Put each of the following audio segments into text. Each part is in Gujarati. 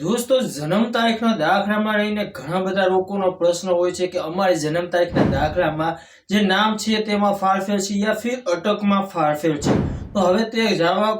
દોસ્તો, જન્મ તારીખના દાખલામાં રહીને ઘણા બધા લોકોનો પ્રશ્ન હોય છે કે અમારી જન્મ તારીખના દાખલામાં જે નામ છે તેમાં ફાળફેર છે યા ફિર અટકમાં ફાળફેર છે? તો હવે તે જાવા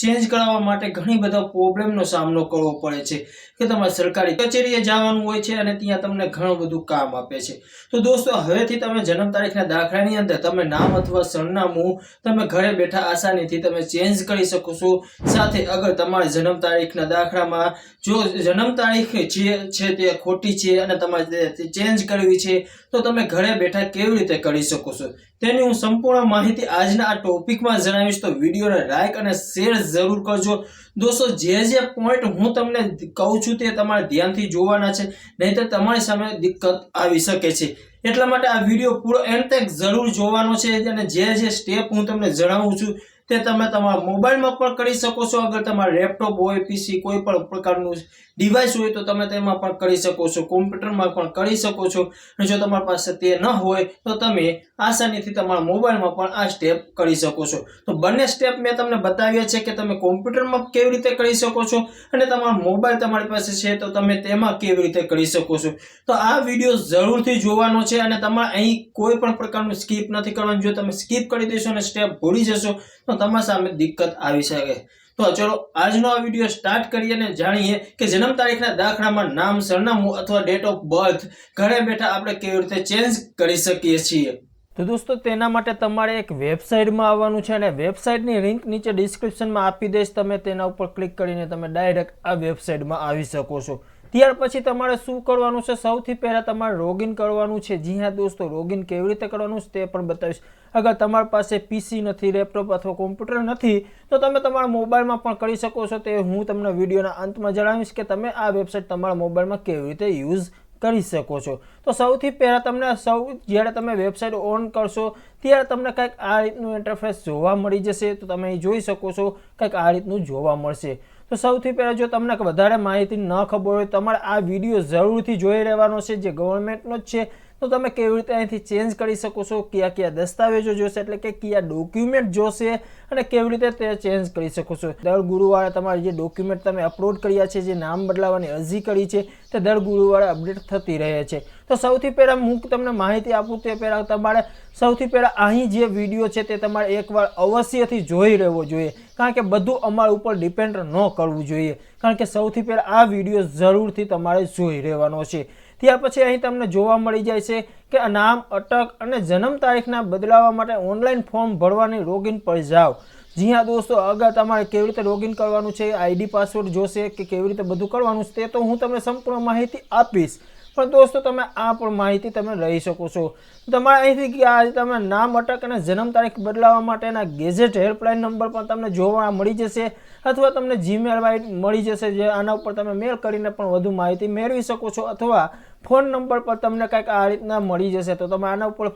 ચેન્જ કરાવવા માટે ઘણી બધા પ્રોબ્લેમનો સામનો કરવો પડે છે કે તમારે સરકારી કચેરીએ જવાનું હોય છે અને ત્યાં તમને ઘણું બધું કામ આપે છે. તો દોસ્તો, હવેથી તમે જન્મ તારીખના દાખલાની અંદર તમે નામ અથવા સરનામું તમે ઘરે બેઠા આસાનીથી તમે ચેન્જ કરી શકો છો. સાથે અગર તમારી જન્મ તારીખના દાખલામાં જો જન્મ તારીખ જે છે તે ખોટી છે અને તમારે ચેન્જ કરવી છે, તો તમે ઘરે બેઠા કેવી રીતે કરી શકો છો? તેની હું સંપૂર્ણ માહિતી આજના આ ટોપિકમાં જણાવીશ. તો વિડીયોને લાઇક અને શેર જરૂર કરજો. દોસ્તો, જે જે પોઈન્ટ હું તમને કહું છું તે તમારે ધ્યાનથી જોવાના છે. નહીંતર તમારી સામે દિક્કત આવી શકે છે. એટલા માટે આ વીડિયો પૂરો એન્ડ તક જરૂર જોવાનો છે અને જે જે સ્ટેપ હું તમને જણાવું છું તે તમે તમારા મોબાઈલમાં પણ કરી શકો છો. અગર તમારા લેપટોપ હોય પીસી કોઈ પણ પ્રકારનું ડિવાઇસ હોય તો તમે તેમાં પણ કરી શકો છો, કોમ્પ્યુટરમાં પણ કરી શકો છો. અને જો તમારી પાસે તે ન હોય તો તમે આસાનીથી તમારા મોબાઈલમાં પણ આ સ્ટેપ કરી શકો છો. તો બંને સ્ટેપ મેં તમને બતાવ્યા છે કે તમે કોમ્પ્યુટરમાં કેવી રીતે કરી શકો છો અને તમારો મોબાઈલ તમારી પાસે છે તો તમે તેમાં કેવી રીતે કરી શકો છો. તો આ વીડિયો જરૂરથી જોવાનો છે અને તમારે અહીં કોઈ પણ પ્રકારનું સ્કીપ નથી કરવાનું. જો તમે સ્કીપ કરી દેશો અને સ્ટેપ ભૂલી જશો તો તમારા સામે દિક્કત આવી શકે. તો ચલો આજનો આ વીડિયો સ્ટાર્ટ કરીએ અને જાણીએ કે જન્મ તારીખના દાખલામાં નામ, સરનામું અથવા ડેટ ઓફ બર્થ ઘરે બેઠા આપણે કેવી રીતે ચેન્જ કરી શકીએ છીએ. તો દોસ્તો, તેના માટે તમારે એક વેબસાઇટમાં આવવાનું છે અને વેબસાઇટની લિંક નીચે ડિસ્ક્રિપ્શનમાં આપી દઈશ. તમે તેના ઉપર ક્લિક કરીને તમે ડાયરેક્ટ આ વેબસાઇટમાં આવી શકો છો. ત્યાર પછી તમારે શું કરવાનું છે? સૌથી પહેલાં તમારે રોગિન કરવાનું છે. જી હા દોસ્તો, રોગિન કેવી રીતે કરવાનું છે તે પણ બતાવીશ. અગર તમારી પાસે પીસી નથી, લેપટોપ અથવા કોમ્પ્યુટર નથી, તો તમે તમારા મોબાઈલમાં પણ કરી શકો છો તે હું તમને વિડીયોના અંતમાં જણાવીશ કે તમે આ વેબસાઇટ તમારા મોબાઈલમાં કેવી રીતે યુઝ કરી શકો છો. તો સૌથી પહેલાં તમને સૌ, જ્યારે તમે વેબસાઇટ ઓન કરશો, ત્યારે તમને કંઈક આ રીતનું ઇન્ટરફેસ જોવા મળી જશે. તો તમે જોઈ શકો છો, કંઈક આ રીતનું જોવા મળશે. તો સૌથી પહેલાં જો તમને વધારે માહિતી ન ખબર હોય, તમારે આ વીડિયો જરૂરથી જોઈ રહેવાનો છે, જે ગવર્મેન્ટનો જ છે. તો તમે કેવી રીતે અહીંથી ચેન્જ કરી શકો છો, કયા કયા દસ્તાવેજો જોશે, એટલે કે કયા ડોક્યુમેન્ટ જોશે અને કેવી રીતે તે ચેન્જ કરી શકો છો. દર ગુરુવારે તમારે જે ડોક્યુમેન્ટ તમે અપલોડ કર્યા છે, જે નામ બદલાવવાની અરજી કરી છે, તે દર ગુરુવારે અપડેટ થતી રહે છે. તો સૌથી પહેલાં હું તમને માહિતી આપું તે પહેલાં તમારે સૌથી પહેલાં અહીં જે વીડિયો છે તે તમારે એકવાર અવશ્યથી જોઈ રહેવો જોઈએ. કારણ કે બધું અમારા ઉપર ડિપેન્ડ ન કરવું જોઈએ. કારણ કે સૌથી પહેલાં આ વીડિયો જરૂરથી તમારે જોઈ રહેવાનો છે. ત્યાર પછી અહીં તમને જોવા મળી જાય છે કે નામ, અટક અને જન્મ તારીખના બદલાવા માટે ઓનલાઈન ફોર્મ ભરવાની લોગિન પર જાઓ. જી હા દોસ્તો, અગર તમારે કેવી રીતે લોગિન કરવાનું છે, આઈડી પાસવર્ડ જોશે કે કેવી રીતે બધું કરવાનું છે તે તો હું તમને સંપૂર્ણ માહિતી આપીશ. પણ દોસ્તો, તમે આ પણ માહિતી તમે રહી શકો છો. તમારે અહીંથી આ તમે નામ અટક અને જન્મ તારીખ બદલાવવા માટેના ગેજેટ હેલ્પલાઇન નંબર પણ તમને જોવા મળી જશે અથવા તમને જીમેલ મળી જશે, જે આના ઉપર તમે મેલ કરીને પણ વધુ માહિતી મેળવી શકો છો અથવા ફોન નંબર પર તમને કંઈક આ રીતના મળી જશે. તો તમે આના ઉપર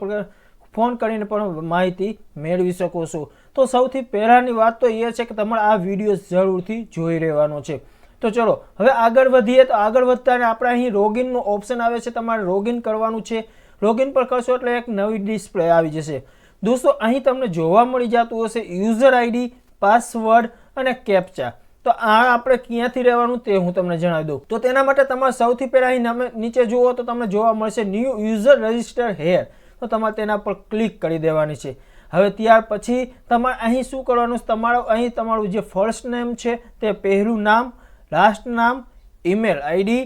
ફોન કરીને પણ માહિતી મેળવી શકો છો. તો સૌથી પહેલાંની વાત તો એ છે કે તમારે આ વીડિયો જરૂરથી જોઈ રહેવાનો છે. તો ચલો, હવે આગળ વધીએ તો આગળ વધતા આપણે અહીં રોગિનનું ઓપ્શન આવે છે, તમારે રોગિન કરવાનું છે. રોગિન પર કરશો એટલે એક નવી ડિસ્પ્લે આવી જશે. દોસ્તો, અહીં તમને જોવા મળી જતું હશે યુઝર આઈડી પાસવર્ડ અને કેપ્ચા તો આ આપણે ક્યાંથી રહેવાનું તે હું તમને જણાવી દઉં. તો તેના માટે તમારે સૌથી પહેલાં અહીં નીચે જુઓ તો તમને જોવા મળશે ન્યૂ યુઝર રજિસ્ટર હેર તો તમારે તેના પર ક્લિક કરી દેવાની છે. હવે ત્યાર પછી તમારે અહીં શું કરવાનું તમારું અહીં તમારું જે ફર્સ્ટ નેમ છે તે પહેલું નામ લાસ્ટ નામ, ઈમેલ આઈડી,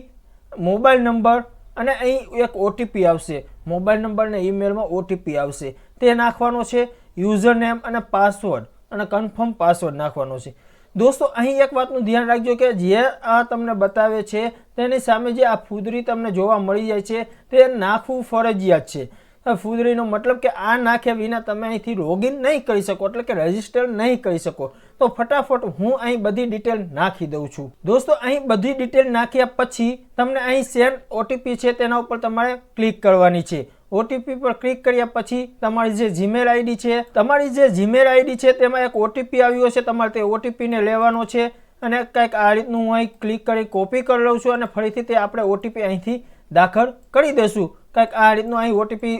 મોબાઈલ નંબર અને અહીં એક ઓટીપી આવશે. મોબાઈલ નંબર અને ઈમેલમાં ઓટીપી આવશે. તે નાખવાનો છે યુઝર નેમ અને પાસવર્ડ અને કન્ફર્મ પાસવર્ડ નાખવાનો છે. દોસ્તો, અહીં એક વાતનું ધ્યાન રાખજો કે જે આ તમને બતાવે છે, તેની સામે જે આ ફૂદરી તમને જોવા મળી જાય છે, તે નાખવું ફરજિયાત છે. ફૂદરીનો મતલબ કે આ નાખ્યા વિના તમે અહીંથી લોગિન નહીં કરી શકો, એટલે કે રજિસ્ટર નહીં કરી શકો. તો ફટાફટ હું અહીં બધી ડિટેલ નાખી દઉં છું. દોસ્તો, અહીં બધી ડિટેલ નાખ્યા પછી તમને અહીં સેન્ડ ઓટીપી છે તેના ઉપર તમારે ક્લિક કરવાની છે. ઓટીપી પર ક્લિક કર્યા પછી તમારી જે જીમેલ આઈડી છે, તમારી જે જીમેલ આઈડી છે તેમાં એક ઓટીપી આવ્યો છે તમારે તે ઓટીપીને લેવાનો છે અને કંઈક આ રીતનું હું અહીં ક્લિક કરી કોપી કરી લઉં છું અને ફરીથી તે આપણે ઓટીપી અહીંથી દાખલ કરી દઈશું. કંઈક આ રીતનું અહીં ઓટીપી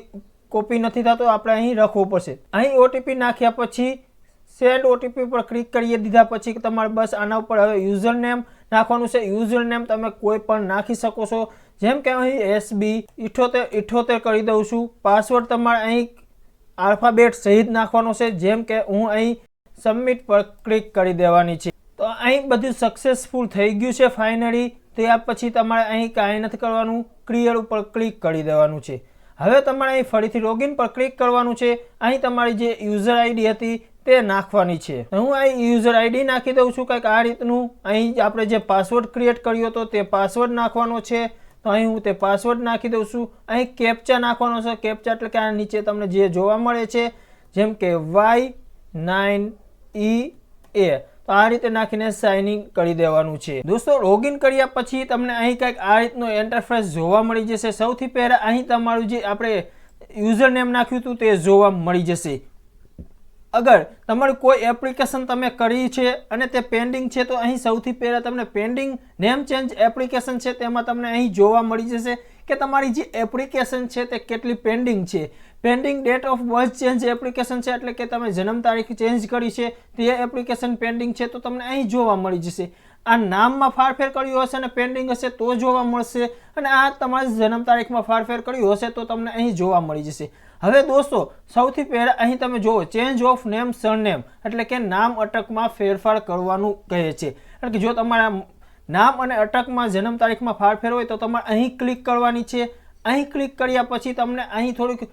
કોપી નથી થતો, આપણે અહીં રાખવું પડશે. અહીં ઓટીપી નાખ્યા પછી સેન્ડ ઓટીપી પર ક્લિક કરી દીધા પછી તમારે બસ આના ઉપર હવે યુઝર નેમ નાખવાનું છે. યુઝર નેમ તમે કોઈ પણ નાખી શકો છો. જેમ કે અહીં એસબી ઇઠોતેર ઇઠોતેર કરી દઉં છું. પાસવર્ડ તમારે અહીં આલ્ફાબેટ સહિત નાખવાનો છે. જેમ કે હું અહીં સબમિટ પર ક્લિક કરી દેવાની છે. તો અહીં બધું સક્સેસફુલ થઈ ગયું છે. ફાઇનલી ત્યાર પછી તમારે અહીં કાંઈ નથી કરવાનું. ક્લિયર ઉપર ક્લિક કરી દેવાનું છે. હવે તમારે અહીં ફરીથી લોગિન પર ક્લિક કરવાનું છે. અહીં તમારી જે યુઝર આઈડી હતી તે નાખવાની છે. હું અહીં યુઝર આઈડી નાખી દઉં છું કંઈક આ રીતનું. અહીં આપણે જે પાસવર્ડ ક્રિએટ કર્યો હતો તે પાસવર્ડ નાખવાનો છે. તો અહીં હું તે પાસવર્ડ નાખી દઉં છું. અહીં કેપ્ચા નાખવાનો છે. કેપ્ચા એટલે કે આ નીચે તમને જે જોવા મળે છે, જેમ કે વાય નાઇન ઈ એ તો આ રીતે નાખીને સાઇનિંગ કરી દેવાનું છે. દોસ્તો લોગિન કર્યા પછી તમને અહીં કંઈક આ રીતનો એન્ટરફેસ જોવા મળી જશે. સૌથી પહેલાં અહીં તમારું જે આપણે યુઝર નેમ નાખ્યું હતું તે જોવા મળી જશે. અગર તમારું કોઈ એપ્લિકેશન તમે કરી છે અને તે પેન્ડિંગ છે, તો અહીં સૌથી પહેલાં તમને પેન્ડિંગ નેમ ચેન્જ એપ્લિકેશન છે, તેમાં તમને અહીં જોવા મળી જશે. કે તમારી જે એપ્લિકેશન છે તે કેટલી પેન્ડિંગ છે? Pending date of birth change application છે, એટલે કે તમે જન્મ તારીખ ચેન્જ કરી છે, તે એપ્લિકેશન પેન્ડિંગ છે, તો તમને અહીં જોવા મળી જશે. આ નામમાં ફારફેર કર્યું હશે અને પેન્ડિંગ હશે તો જોવા મળશે. અને આ તમારી જન્મ તારીખમાં ફારફેર કર્યું હશે તો તમને અહીં જોવા મળી જશે. હવે દોસ્તો, સૌથી પહેલાં અહીં તમે જુઓ ચેન્જ ઓફ નેમ સરનેમ એટલે કે નામ અટકમાં ફેરફાર કરવાનું કહે છે. એટલે કે જો તમારા નામ અને અટકમાં જન્મ તારીખમાં ફાળફેર હોય તો તમારે અહીં ક્લિક કરવાની છે. અહીં ક્લિક કર્યા પછી તમને અહીં થોડીક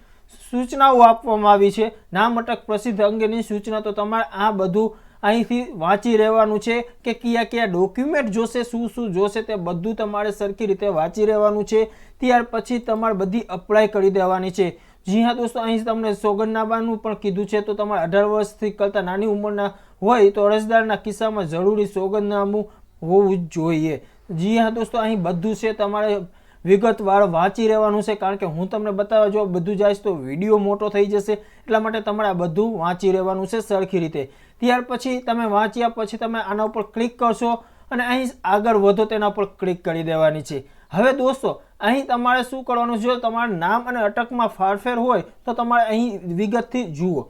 સૂચનાઓ આપવામાં આવી છે. નામ, અટક, પ્રસિદ્ધ અંગેની સૂચના તો તમારે આ બધું અહીંથી વાંચી રહેવાનું છે કે કયા કયા ડોક્યુમેન્ટ જોશે, શું શું જોશે તે બધું તમારે સરખી રીતે વાંચી રહેવાનું છે. ત્યાર પછી તમારે બધી અપ્લાય કરી દેવાની છે. જી હા દોસ્તો, અહીં તમને સોગંદનામાનું પણ કીધું છે. તો તમારે અઢાર વર્ષથી કરતાં નાની ઉંમરના હોય તો અરજદારના કિસ્સામાં જરૂરી સોગંદનામું હોવું જ જોઈએ. જી હા દોસ્તો, અહીં બધું છે તમારે વિગતવાર વાંચી રહેવાનું છે, કારણ કે હું તમને બતાવવા જો બધું જાય તો વીડિયો મોટો થઈ જશે. એટલા માટે તમારે આ બધું વાંચી રહેવાનું છે સરખી રીતે. ત્યાર પછી તમે વાંચ્યા પછી તમે આના ઉપર ક્લિક કરશો અને અહીં આગળ વધો તેના ઉપર ક્લિક કરી દેવાની છે. હવે દોસ્તો, અહીં તમારે શું કરવાનું છે? તમારા નામ અને અટકમાં ફારફેર હોય તો તમારે અહીં વિગતથી જુઓ.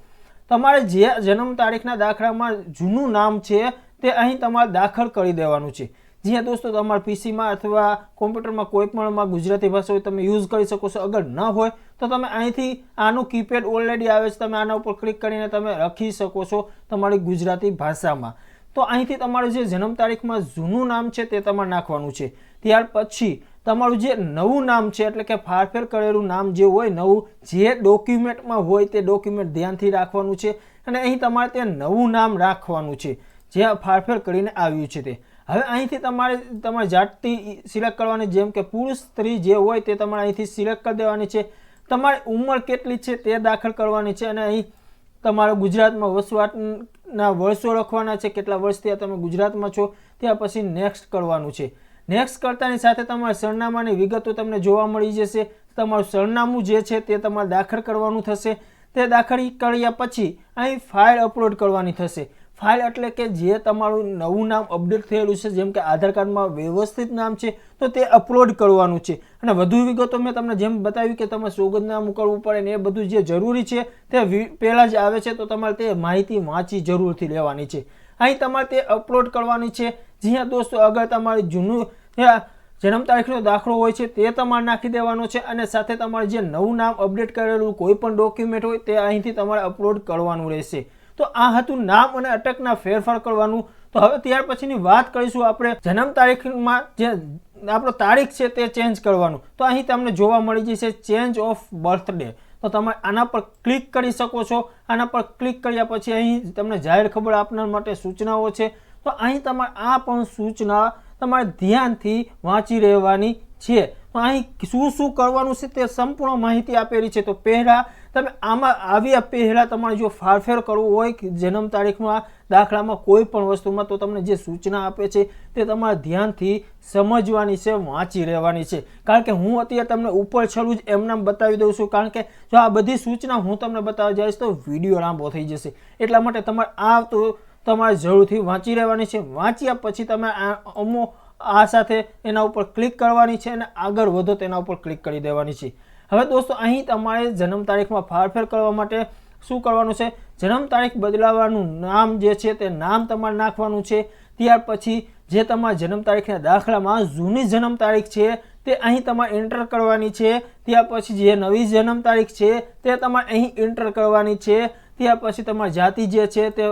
તમારે જે જન્મ તારીખના દાખલામાં જૂનું નામ છે તે અહીં તમારે દાખલ કરી દેવાનું છે. જી હા, દોસ્તો, તમારા પીસીમાં અથવા કોમ્પ્યુટરમાં કોઈ પણમાં ગુજરાતી ભાષા હોય, તમે યુઝ કરી શકો છો. અગર ન હોય, તો તમે અહીંથી આનું કીપેડ ઓલરેડી આવે છે. તમે આના ઉપર ક્લિક કરીને તમે લખી શકો છો તમારી ગુજરાતી ભાષામાં. તો અહીંથી તમારું જે જન્મ તારીખમાં જૂનું નામ છે તે તમારે નાખવાનું છે. ત્યાર પછી તમારું જે નવું નામ છે, એટલે કે ફારફેર કરેલું નામ જે હોય, નવું, જે ડોક્યુમેન્ટમાં હોય તે ડોક્યુમેન્ટ ધ્યાનથી રાખવાનું છે. અને અહીં તમારે તે નવું નામ રાખવાનું છે. જે ફાળફેર કરીને આવ્યું છે તે. હવે અહીંથી તમારે તમારે જાતથી સિલેક્ટ કરવાની જેમ કે પુરુષ સ્ત્રી જે હોય તે તમારે અહીંથી સિલેક્ટ કરી દેવાની છે. તમારી ઉંમર કેટલી છે તે દાખલ કરવાની છે અને અહીં તમારે ગુજરાતમાં વસવાટના વર્ષો લખવાના છે, કેટલા વર્ષથી તમે ગુજરાતમાં છો, ત્યાં પછી નેક્સ્ટ કરવાનું છે. નેક્સ્ટ કરતાની સાથે તમારા સરનામાની વિગતો તમને જોવા મળી જશે. તમારું સરનામું જે છે તે તમારે દાખલ કરવાનું થશે. તે દાખલ કર્યા પછી અહીં ફાઇલ અપલોડ કરવાની થશે. ફાઇલ એટલે કે જે તમારું નવું નામ અપડેટ થયેલું છે, જેમ કે આધાર કાર્ડમાં વ્યવસ્થિત નામ છે, તો તે અપલોડ કરવાનું છે. અને વધુ વિગતો મેં તમને જેમ બતાવ્યું કે તમે સોગંદનામું કરવું પડે ને એ બધું જે જરૂરી છે, તે પહેલાં જ આવે છે, તો તમારે તે માહિતી વાંચી જરૂરથી લેવાની છે. અહીં તમારે તે અપલોડ કરવાની છે. જ્યાં દોસ્તો, અગર તમારે જૂનું જન્મ તારીખનો દાખલો હોય છે, તે તમારે નાખી દેવાનો છે અને સાથે તમારે જે નવું નામ અપડેટ કરેલું કોઈ પણ ડોક્યુમેન્ટ હોય, તે અહીંથી તમારે અપલોડ કરવાનું રહેશે. તો આ હતું નામ અને અટકના ફેરફાર કરવાનું. તો હવે ત્યાર પછીની વાત કરીશું આપણે જન્મ તારીખમાં જે આપણો તારીખ છે તે ચેન્જ કરવાનું. તો અહીં તમને જોવા મળી જશે ચેન્જ ઓફ બર્થડે તો તમે આના પર ક્લિક કરી શકો છો. આના પર ક્લિક કર્યા પછી અહીં તમને જાહેર ખબર આપનાર માટે સૂચનાઓ છે. તો અહીં તમારે આ પણ સૂચના તમારે ધ્યાનથી વાંચી રહેવાની છે. તો અહીં શું શું કરવાનું છે તે સંપૂર્ણ માહિતી આપેલી છે. તો પહેલાં તમે આમાં આવ્યા પહેલાં તમારે જો ફારફેર કરવું હોય કે જન્મ તારીખમાં દાખલામાં કોઈ પણ વસ્તુમાં, તો તમને જે સૂચના આપે છે તે તમારે ધ્યાનથી સમજવાની છે, વાંચી રહેવાની છે. કારણ કે હું અત્યારે તમને ઉપર છલું જ એમનામ બતાવી દઉં છું. કારણ કે જો આ બધી સૂચના હું તમને બતાવવા જઈશ, તો વીડિયો લાંબો થઈ જશે. એટલા માટે તમારે આ તો તમારે જરૂરથી વાંચી રહેવાની છે. વાંચ્યા પછી તમે આ અમો આ સાથે એના ઉપર ક્લિક કરવાની છે અને આગળ વધો તેના ઉપર ક્લિક કરી દેવાની છે. હવે દોસ્તો, અહીં તમારે જન્મ તારીખમાં ફાળફેર કરવા માટે શું કરવાનું છે? જન્મ તારીખ બદલાવવાનું નામ જે છે તે નામ તમારે નાખવાનું છે. ત્યાર પછી જે તમારા જન્મ તારીખના દાખલામાં જૂની જન્મ તારીખ છે, તે અહીં તમારે એન્ટર કરવાની છે. ત્યાર પછી જે નવી જન્મ તારીખ છે, તે તમારે અહીં એન્ટર કરવાની છે. ત્યાર પછી તમારી જાતિ જે છે, તે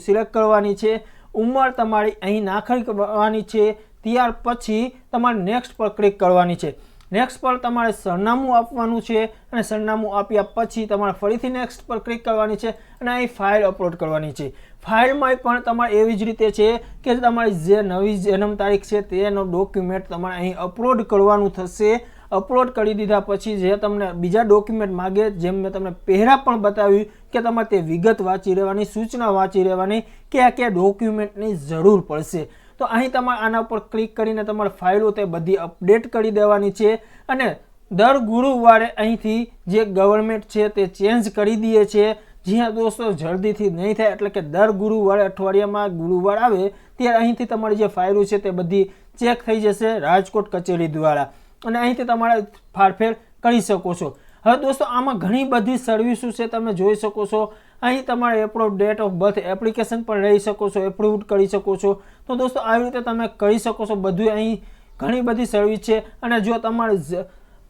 સિલેક્ટ કરવાની છે. ઉંમર તમારી અહીં નાખી કરવાની છે. ત્યાર પછી તમારે નેક્સ્ટ પર ક્લિક કરવાની છે. નેક્સ્ટ પર તમારે સરનામું આપવાનું છે અને સરનામું આપ્યા પછી તમારે ફરીથી નેક્સ્ટ પર ક્લિક કરવાની છે અને અહીં ફાઇલ અપલોડ કરવાની છે. ફાઇલમાં પણ તમારે એવી જ રીતે છે કે તમારી જે નવી જન્મ તારીખ છે તેનો ડોક્યુમેન્ટ તમારે અહીં અપલોડ કરવાનું થશે. અપલોડ કરી દીધા પછી જે તમને બીજા ડોક્યુમેન્ટ માગે, જેમ મેં તમને પહેલાં પણ બતાવ્યું કે તમારે તે વિગત વાંચી રહેવાની સૂચના વાંચી રહેવાની કયા કયા ડોક્યુમેન્ટની જરૂર પડશે. તો અહીં તમારે આના ઉપર ક્લિક કરીને તમારે ફાઇલો તે બધી અપડેટ કરી દેવાની છે અને દર ગુરુવારે અહીંથી જે ગવર્મેન્ટ છે તે ચેન્જ કરી દઈએ છે. જ્યાં દોસ્તો, જલ્દીથી નહીં થાય એટલે કે દર ગુરુવારે અઠવાડિયામાં ગુરુવાર આવે ત્યારે અહીંથી તમારી જે ફાઇલો છે તે બધી ચેક થઈ જશે રાજકોટ કચેરી દ્વારા. અને અહીંથી તમારે ફારફેર કરી શકો છો. હવે દોસ્તો, આમાં ઘણી બધી સર્વિસો છે, તમે જોઈ શકો છો. અહીં તમારે approve date of birth application પણ રહી શકો છો એપ્રુવ કરી શકો છો. તો દોસ્તો, આવી રીતે તમે કરી શકો છો. બધું અહીં ઘણી બધી સર્વિસ છે. અને જો તમારે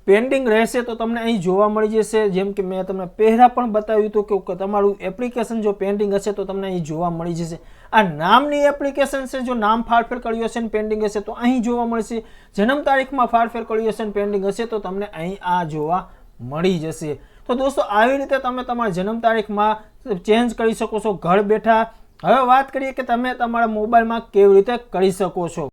પેન્ડિંગ રહેશે તો તમને અહીં જોવા મળી જશે. જેમ કે મેં તમને પહેલાં પણ બતાવ્યું હતું કે તમારું એપ્લિકેશન જો પેન્ડિંગ હશે તો તમને અહીં જોવા મળી જશે. આ નામની એપ્લિકેશન છે, જો નામ ફાળફેર કર્યું હશે ને પેન્ડિંગ હશે તો અહીં જોવા મળશે. જન્મ તારીખમાં ફાળફેર કર્યું હશે ને પેન્ડિંગ હશે તો તમને અહીં આ જોવા મળી જશે. તો દોસ્તો, આવી રીતે તમે તમારા જન્મ તારીખમાં ચેન્જ કરી શકો છો, ઘર બેઠા. હવે વાત કરીએ કે તમે તમારા મોબાઈલમાં કેવી રીતે કરી શકો છો.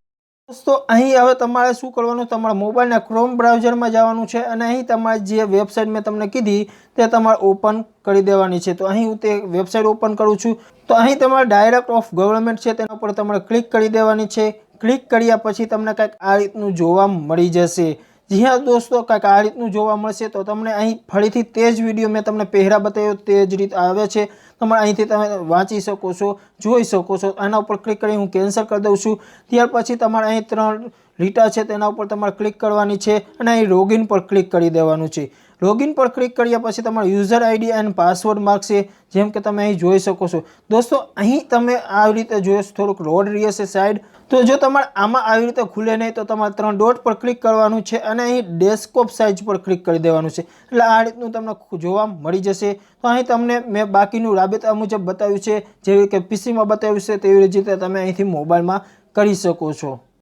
દોસ્તો, અહીં હવે તમારે શું કરવાનું? તમારા મોબાઈલના ક્રોમ બ્રાઉઝરમાં જવાનું છે અને અહીં તમારે જે વેબસાઇટ મેં તમને કીધી, તે તમારે ઓપન કરી દેવાની છે. તો અહીં હું તે વેબસાઇટ ઓપન કરું છું. તો અહીં તમારે ડાયરેક્ટ ઓફ ગવર્મેન્ટ છે, તેના પર તમારે ક્લિક કરી દેવાની છે. ક્લિક કર્યા પછી તમને કંઈક આ રીતનું જોવા મળી જશે. જી હા દોસ્તો કંઈક આ રીતનું જોવા મળશે તો તમને અહીં ફરીથી તે જ વીડિયો મેં તમને પહેરા બતાવ્યો, તે જ રીત આવે છે. તમારે અહીંથી તમે વાંચી શકો છો, જોઈ શકો છો. આના ઉપર ક્લિક કરી હું કેન્સલ કરી દઉં છું. ત્યાર પછી તમારે અહીં ત્રણ રીટા છે, તેના ઉપર તમારે ક્લિક કરવાની છે અને અહીં રોગિન પર ક્લિક કરી દેવાનું છે. લોગિન પર ક્લિક કર્યા પછી તમારો યુઝર આઈડી એન્ડ પાસવર્ડ માગશે જેમ કે તમે અહીં જોઈ શકો છો. દોસ્તો, અહીં તમે આવી રીતે જોયો થોડુંક રોડ રહેશે સાઈડ. તો જો તમારે આમાં આવી રીતે ખુલે નહીં, તો તમારે ત્રણ ડોટ પર ક્લિક કરવાનું છે અને અહીં ડેસ્કોપ સાઇઝ પર ક્લિક કરી દેવાનું છે. એટલે આ રીતનું તમને જોવા મળી જશે. તો અહીં તમને મેં બાકીનું રાબેતા મુજબ બતાવ્યું છે, જેવી કે પીસીમાં બતાવ્યું છે, તેવી રીતે તમે અહીંથી મોબાઈલમાં કરી શકો છો.